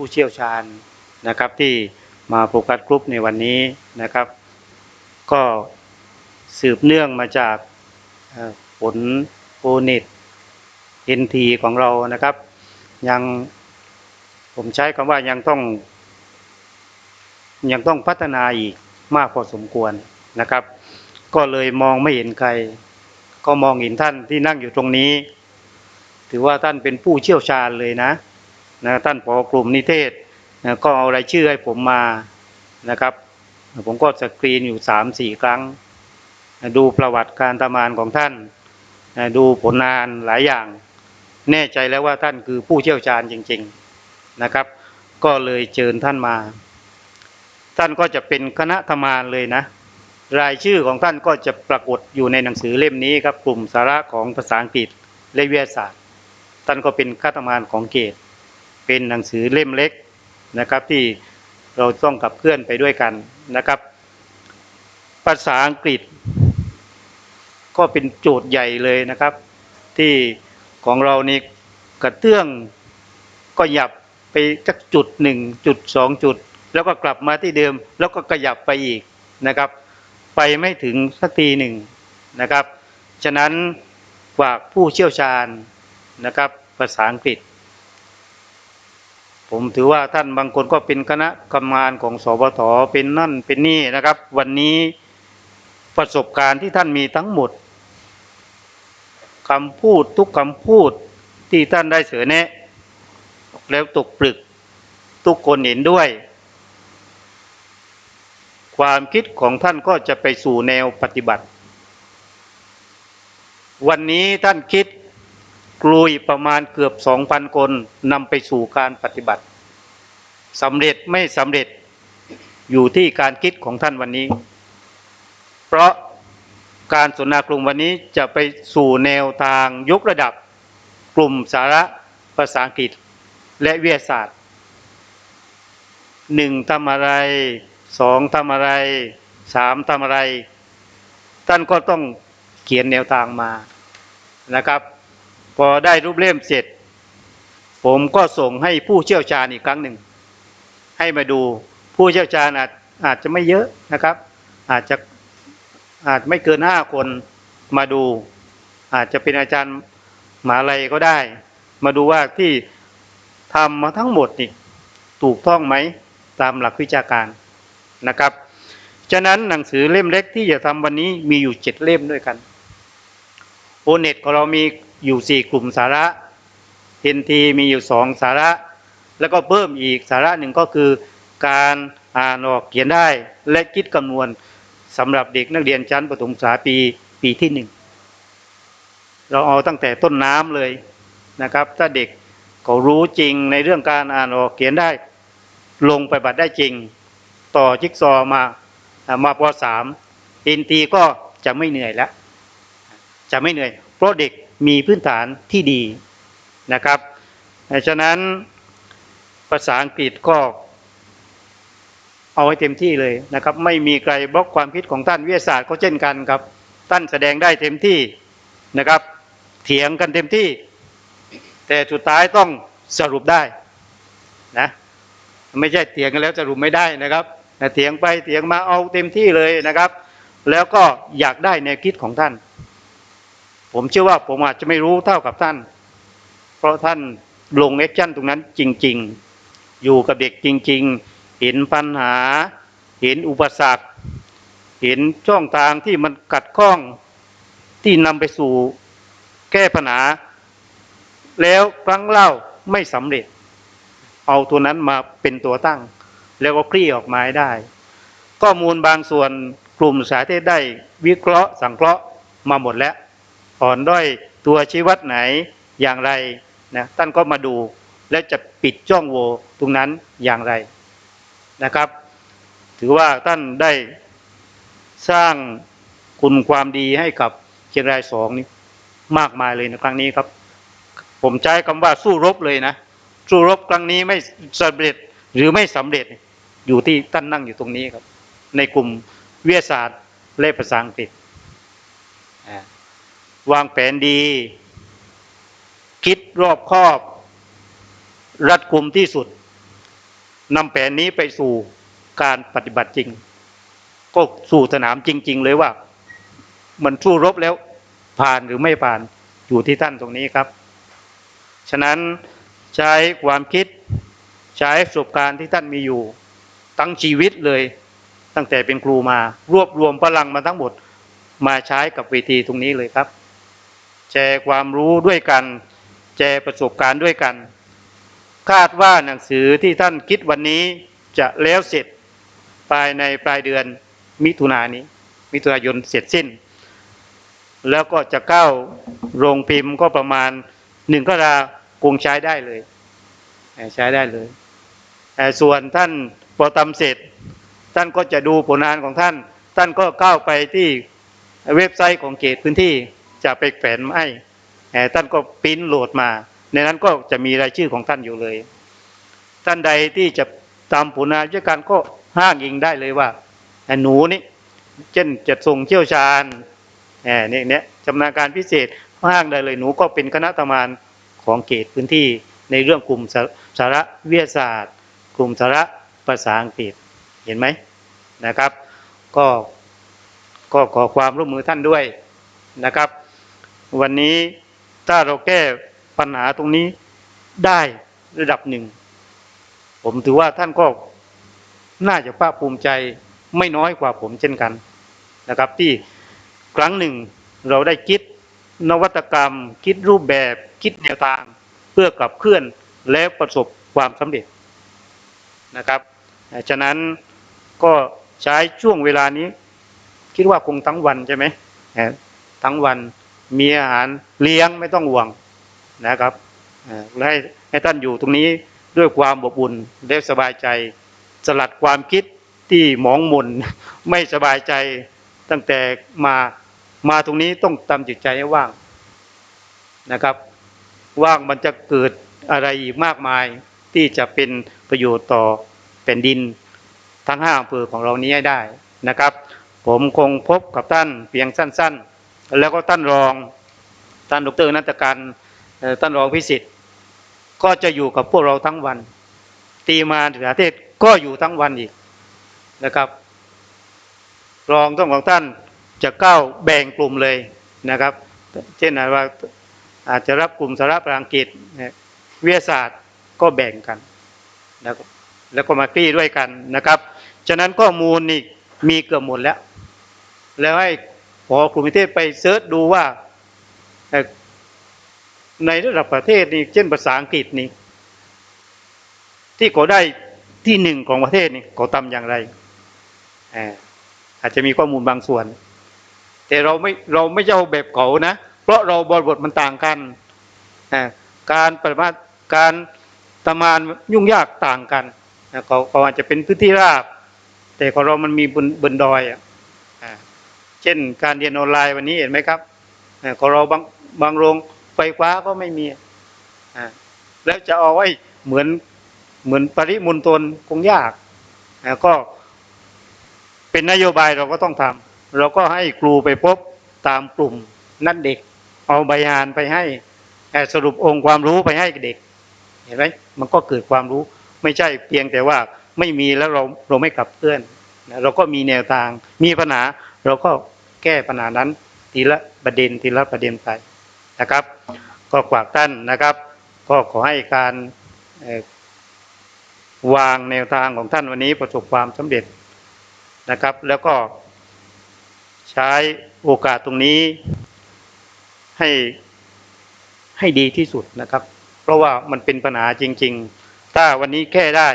ผู้เชี่ยวชาญนะครับที่มาโฟกัสกรุ๊ปในวันนี้นะครับ ก็สืบเนื่องมาจากผลโอเน็ตเอ็นทีของเรานะครับ ยังผมใช้คำว่ายังต้อง ยังต้องพัฒนาอีกมากพอสมควรนะครับ ก็เลยมองไม่เห็นใคร ก็มองเห็นท่านที่นั่งอยู่ตรงนี้ ถือว่าท่านเป็นผู้เชี่ยวชาญเลยนะ นะท่านผอกลุ่มนิเทศนะก็เอารายชื่อให้ผมมานะครับ ผมก็สกรีนอยู่สามสี่ครั้งนะดูประวัติการทำงานของท่านนะดูผลงานหลายอย่าง แน่ใจแล้วว่าท่านคือผู้เชี่ยวชาญจริง ๆนะครับ ก็เลยเชิญท่านมา ท่านก็จะเป็นคณะทำงานเลยนะ รายชื่อของท่านก็จะปรากฏอยู่ในหนังสือเล่มนี้ครับกลุ่มสาระของภาษาอังกฤษและวิทยาศาสตร์ ท่านก็เป็นคณะทำงานของเกต เป็นหนังสือเล่มเล็กนะครับ ที่เราต้องขับเคลื่อนไปด้วยกันนะครับ ภาษาอังกฤษ ก็เป็นโจทย์ใหญ่เลยนะครับ ที่ของเรานี่กระเตื้องก็หยับไปสักจุดหนึ่งจุดสองจุด แล้วก็กลับมาที่เดิม แล้วก็ขยับไปอีกนะครับ ไปไม่ถึงสักทีหนึ่งนะครับ ฉะนั้นฝากผู้เชี่ยวชาญนะครับ ภาษาอังกฤษ ผมถือว่าท่านบางคนก็เป็นคณะกรรมการของสบทเป็นนั่นเป็นนี่นะครับ วันนี้ประสบการณ์ที่ท่านมีทั้งหมดคำพูดทุกคำพูดที่ท่านได้เสนอแนะ แล้วตกปลึกทุกคนเห็นด้วย ความคิดของท่านก็จะไปสู่แนวปฏิบัติ วันนี้ท่านคิด กลุยประมาณเกือบสองพันคนนำไปสู่การปฏิบัติสำเร็จไม่สำเร็จอยู่ที่การคิดของท่านวันนี้ เพราะการสนทนากลุ่มวันนี้จะไปสู่แนวทางยกระดับกลุ่มสาระภาษาอังกฤษและวิทยาศาสตร์หนึ่งทำอะไรสองทำอะไรสามทำอะไร ท่านก็ต้องเขียนแนวทางมานะครับ พอได้รูปเล่มเสร็จ ผมก็ส่งให้ผู้เชี่ยวชาญอีกครั้งหนึ่ง ให้มาดูผู้เชี่ยวชาญอาจอาจจะไม่เยอะนะครับ อาจจะอาจไม่เกินห้าคนมาดู อาจจะเป็นอาจารย์หมหาลัยก็ได้ มาดูว่าที่ทำมาทั้งหมดนี่ถูกต้องไหมตามหลักวิชาการนะครับ ฉะนั้นหนังสือเล่มเล็กที่จะทำวันนี้มีอยู่เจ็ดเล่มด้วยกันโอเน็ตของเรามี อยู่สี่กลุ่มสาระเอนทีมีอยู่สองสาระ แล้วก็เพิ่มอีกสาระหนึ่งก็คือ การอ่านออกเขียนได้และคิดคำนวณสำหรับเด็กนักเรียนชั้นประถมศึกษาปีปีที่หนึ่งเราเอาตั้งแต่ต้นน้ำเลยนะครับ ถ้าเด็กเขารู้จริงในเรื่องการอ่านออกเขียนได้ ลงไปบัตรได้จริง ต่อจิ๊กซอมามาปสามเอ็นทีก็จะไม่เหนื่อยแล้ว จะไม่เหนื่อย เพราะเด็ก มีพื้นฐานที่ดีนะครับฉะนั้นภาษาอังกฤษก็เอาให้เต็มที่เลยนะครับ ไม่มีใครบล็อกความคิดของท่านวิทยาศาสตร์ก็เช่นกันครับ ท่านแสดงได้เต็มที่นะครับ เถียงกันเต็มที่ แต่สุดท้ายต้องสรุปได้นะไม่ใช่เถียงกันแล้วสรุปไม่ได้นะครับเถียงไปเถียงมาเอาเต็มที่เลยนะครับ แล้วก็อยากได้แนวคิดของท่าน ผมเชื่อว่าผมอาจจะไม่รู้เท่ากับท่าน เพราะท่านลงแอคชั่นตรงนั้นจริง ๆ อยู่กับเด็กจริง ๆ เห็นปัญหา เห็นอุปสรรค เห็นช่องทางที่มันกัดข้องที่นำไปสู่แก้ปัญหา แล้วครั้งเล่าไม่สำเร็จ เอาตัวนั้นมาเป็นตัวตั้ง แล้วก็คลี่ออกมาให้ได้ ข้อมูลบางส่วนกลุ่มสายเทศได้วิเคราะห์สังเคราะห์มาหมดแล้ว อ่อนด้อยตัวชี้วัดไหนอย่างไรนะท่านก็มาดูและจะปิดช่องโหว่ตรงนั้นอย่างไรนะครับ ถือว่าท่านได้สร้างคุณความดีให้กับเชียงรายสองนี้มากมายเลยในครั้งนี้ครับ ผมใช้คำว่าสู้รบเลยนะ สู้รบครั้งนี้ไม่สำเร็จหรือไม่สำเร็จอยู่ที่ท่านนั่งอยู่ตรงนี้ครับ ในกลุ่มวิทยาศาสตร์และภาษาอังกฤษอ่า วางแผนดี คิดรอบคอบ รัดกุมที่สุดนำแผนนี้ไปสู่การปฏิบัติจริง ก็สู่สนามจริง ๆ เลยว่า มันสู้รบแล้วผ่านหรือไม่ผ่านอยู่ที่ท่านตรงนี้ครับ ฉะนั้นใช้ความคิดใช้ประสบการณ์ที่ท่านมีอยู่ ตั้งชีวิตเลย ตั้งแต่เป็นครูมารวบรวมพลังมาทั้งหมด มาใช้กับเวทีตรงนี้เลยครับ แชร์ความรู้ด้วยกัน แชร์ประสบการณ์ด้วยกัน คาดว่าหนังสือที่ท่านคิดวันนี้จะแล้วเสร็จภายในปลายเดือนมิถุนายนนี้ มิถุนายนเสร็จสิ้น แล้วก็จะเข้าโรงพิมพ์ก็ประมาณหนึ่งก็ราคงใช้ได้เลยใช้ได้เลยส่วนท่านพอทำเสร็จ ท่านก็จะดูผลงานของท่าน ท่านก็เข้าไปที่เว็บไซต์ของเขตพื้นที่ จะไปแฝนให้เอ่อท่านก็ปริ้นโหลดมา ในนั้นก็จะมีรายชื่อของท่านอยู่เลย ท่านใดที่จะตามผลงานวิชาการก็ห้างอิงได้เลยว่าเอ่อหนูนี่เช่นจะส่งเชี่ยวชาญเอ่อเนี่ยเนี่ยชำนาญการพิเศษห้างได้เลยหนูก็เป็นคณะทำงานของเขตพื้นที่ในเรื่องกลุ่มสาสาระวิทยาศาสตร์ กลุ่มสาระภาษาอังกฤษเห็นไหมนะครับ ก็ก็ขอความร่วมมือท่านด้วยนะครับ วันนี้ถ้าเราแก้ปัญหาตรงนี้ได้ระดับหนึ่ง ผมถือว่าท่านก็น่าจะภาคภูมิใจไม่น้อยกว่าผมเช่นกันนะครับ ที่ครั้งหนึ่งเราได้คิดนวัตกรรม คิดรูปแบบคิดแนวทาง เพื่อขับเคลื่อนและประสบความสำเร็จนะครับฉะนั้นก็ใช้ช่วงเวลานี้ คิดว่าคงทั้งวันใช่ไหมทั้งวัน มีอาหารเลี้ยงไม่ต้องห่วงนะครับและให้ให้ท่านอยู่ตรงนี้ด้วยความอบอุ่นและสบายใจ สลัดความคิดที่หมองหม่นไม่สบายใจตั้งแต่มามาตรงนี้ต้องทำจิตใจให้ว่างนะครับ ว่างมันจะเกิดอะไรอีกมากมายที่จะเป็นประโยชน์ต่อแผ่นดิน ทั้งห้าอำเภอของเรานี้ให้ได้นะครับ ผมคงพบกับท่านเพียงสั้น ๆ แล้วก็ท่านรองท่านดรนัตการท่านรองพิสิทธิ์ ก็จะอยู่กับพวกเราทั้งวัน ตีมาถึงประเทศก็อยู่ทั้งวันอีกนะครับ รองต้องของท่านจะก้าวแบ่งกลุ่มเลยนะครับ เช่นว่าอาจจะรับกลุ่มสาระภาษาอังกฤษวิทยาศาสตร์ก็แบ่งกันนะครับแล้วก็มาคลี่ด้วยกันนะครับ ฉะนั้นข้อมูลนี่มีเกือบหมดแล้ว แล้วให้ พอกลุ่มประเทศไปเซิร์ชดูว่า ในระดับประเทศนี่เช่นภาษาอังกฤษนี่ที่เขาได้ที่หนึ่งของประเทศนี่เขาทำอย่างไรอาจจะมีข้อมูลบางส่วน แต่เราไม่เราไม่จะเอาแบบเขานะ เพราะเราบริบทมันต่างกันการปฏิบัติการทำงานยุ่งยากต่างกันเขาเขาอาจจะเป็นพื้นที่ราบ แต่ของเรามันมีบนบนดอยอะ เช่น การเรียนออนไลน์วันนี้เห็นไหมครับอของเราบางบางโรงไฟฟ้าก็ไม่มีแล้วจะเอาไว้เหมือนเหมือนปริมณฑลคงยากก็เป็นนโยบายเราก็ต้องทำเราก็ให้ครูไปพบตามกลุ่มนัดเด็ก เอาใบงานไปให้สรุปองค์ความรู้ไปให้เด็ก เห็นไหมมันก็เกิดความรู้ไม่ใช่เพียงแต่ว่าไม่มีแล้วเราเราไม่ขับเคลื่อนเราก็มีแนวทางมีปัญหาเราก็ แก้ปัญหานั้นทีละประเด็นทีละประเด็นไปนะครับ ก็ฝากท่านนะครับ ก็ขอให้การวางแนวทางของท่านวันนี้ประสบความสำเร็จนะครับ แล้วก็ใช้โอกาสตรงนี้ให้ให้ดีที่สุดนะครับ เพราะว่ามันเป็นปัญหาจริง ๆ ถ้าวันนี้แก้ได้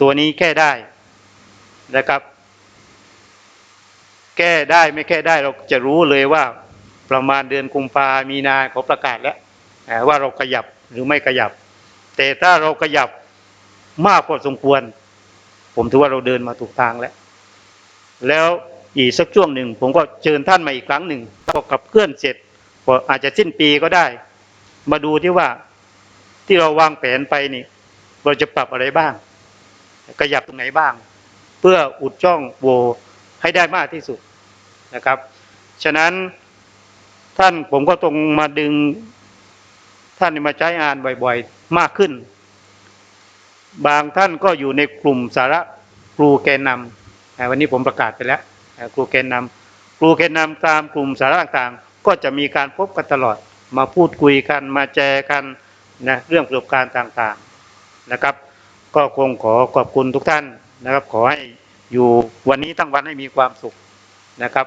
ตัวนี้แก้ได้นะครับ แก้ได้ไม่แก้ได้เราจะรู้เลยว่าประมาณเดือนกุมภามีนาเขาประกาศแล้วว่าเราขยับหรือไม่ขยับ แต่ถ้าเราขยับมากพอสมควร ผมถือว่าเราเดินมาถูกทางแล้ว แล้วอีกสักช่วงหนึ่ง ผมก็เชิญท่านมาอีกครั้งหนึ่งก็กับเคลื่อนเสร็จก็อาจจะสิ้นปีก็ได้ มาดูที่ว่าที่เราวางแผนไปนี่ เราจะปรับอะไรบ้างขยับตรงไหนบ้าง เพื่ออุดช่องโหว่ให้ได้มากที่สุด นะครับ ฉะนั้นท่านผมก็ต้องมาดึง ท่านมาใช้งานบ่อยๆมากขึ้น บางท่านก็อยู่ในกลุ่มสาระครูแกนนำวันนี้ผมประกาศไปแล้วครูแกนนำครูแกนนำตามกลุ่มสาระต่างๆ ก็จะมีการพบกันตลอด มาพูดคุยกันมาแชร์กันนะเรื่องประสบการณ์ต่างๆนะครับ ก็คงขอขอบคุณทุกท่านนะครับ ขอให้อยู่วันนี้ทั้งวันให้มีความสุขนะครับ